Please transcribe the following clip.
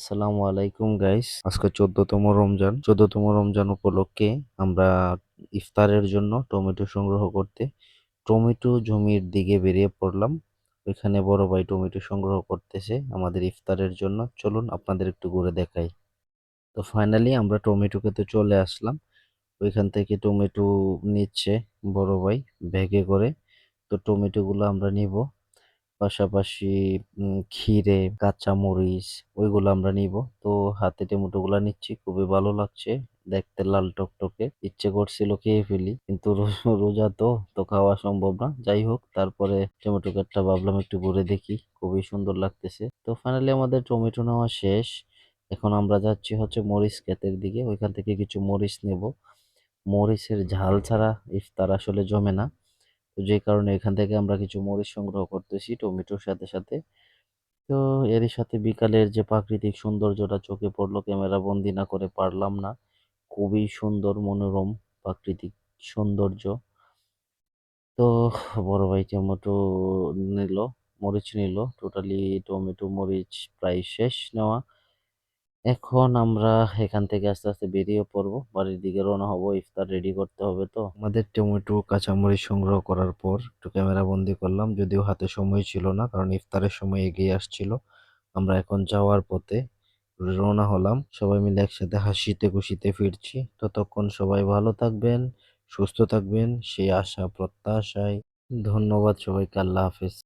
আসসালামু আলাইকুম গাইস আজকে চোদ্দতম রমজান। চোদ্দতম রমজান উপলক্ষে আমরা ইফতারের জন্য টমেটো সংগ্রহ করতে টমেটো জমির দিকে বেরিয়ে পড়লাম। ওইখানে বড় ভাই টমেটো সংগ্রহ করতেছে আমাদের ইফতারের জন্য। চলুন আপনাদের একটু ঘুরে দেখাই। তো ফাইনালি আমরা টমেটো খেতে চলে আসলাম। ওইখান থেকে টমেটো নিচ্ছে বড় ভাই ব্যাগে করে। তো টমেটোগুলো আমরা নিব। পাশাপাশি উম, ক্ষীরে কাঁচা মরিচ ওইগুলো আমরা নিব। তো হাতে টমেটোগুলো নিচ্ছি খুবই ভালো লাগছে। দেখতে লাল টকটকে। ইচ্ছে করছিল খেয়ে ফেলি কিন্তু রোজা তো তো খাওয়া সম্ভব না। যাই হোক তারপরে টমেটো কাটটা ভাবলাম একটু ঘুরে দেখি। খুবই সুন্দর লাগতেছে। তো ফাইনালি আমাদের টমেটো নেওয়া শেষ। এখন আমরা যাচ্ছি হচ্ছে মরিচ ক্ষেতের দিকে। ওইখান থেকে কিছু মরিচ নেব। মরিচের ঝাল ছাড়া ইফতার আসলে জমে না। তো যে কারণে এখান থেকে আমরা কিছু মরিচ সংগ্রহ করতেছি, টমেটোর সাথে সাথে। তো এরই সাথে বিকালের যে প্রাকৃতিক সৌন্দর্যটা চোখে পড়ল, ক্যামেরা বন্দি না করে পারলাম না। খুবই সুন্দর, মনোরম প্রাকৃতিক সৌন্দর্য। তো বড় ভাই টমেটো নিল, মরিচ নিল। টোটালি টমেটো, মরিচ প্রায় শেষ নেওয়া। এখন আমরা এখান থেকে আস্তে আস্তে বেরিয়ে পড়ব। বাড়ির দিকে রওনা হব, ইফতার রেডি করতে হবে তো। আমাদের টমেটো, কাঁচামরিচ সংগ্রহ করার পর একটু ক্যামেরা বন্দি করলাম, যদিও হাতে সময় ছিল না, কারণ ইফতারের সময় এগিয়ে আসছিল। আমরা এখন যাওয়ার পথে রওনা হলাম। সবাই মিলে একসাথে হাসিতে খুশিতে ফিরছি। ততক্ষণ সবাই ভালো থাকবেন, সুস্থ থাকবেন, সেই আশা, প্রত্যাশায়। ধন্যবাদ সবাইকে, আল্লাহ হাফেজ।